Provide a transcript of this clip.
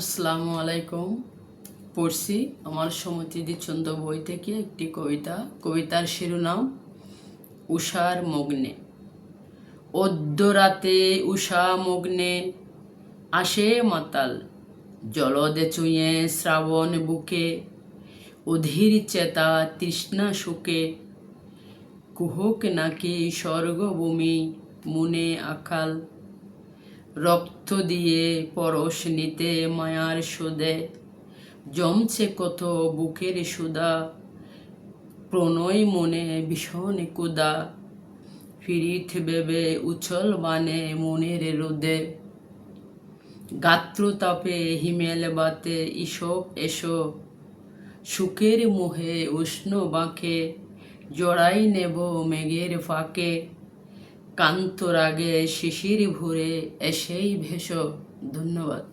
আসসালামু আলাইকুম। পড়ছি আমার সমতিদি চন্দ্র বই থেকে একটি কবিতা। কবিতার শিরোনাম, উষার মগ্নে। অদ্যরাতে উষা মগ্নে, আসে মাতাল। জলদে চুঁয়ে শ্রাবণ বুকে, অধীর চেতা তৃষ্ণা শুকে। কুহক নাকি স্বর্গভূমি, মুনে আকাল। রক্ত দিয়ে পরশ নিতে মায়ার সুদে। জমছে কত বুকের সুদা, প্রণয় মনে ভীষণ কুদা। ফিরিত বেবে উচ্ছল বানে মনের রোদে। গাত্র তাপে হিমেল বাতে ইসব এসো। সুখের মোহে উষ্ণ বাঁকে, জড়াই নেব মেঘের ফাঁকে। কান্ত রাগে শিশির ভরে এসেই ভেষ ধন্যবাদ।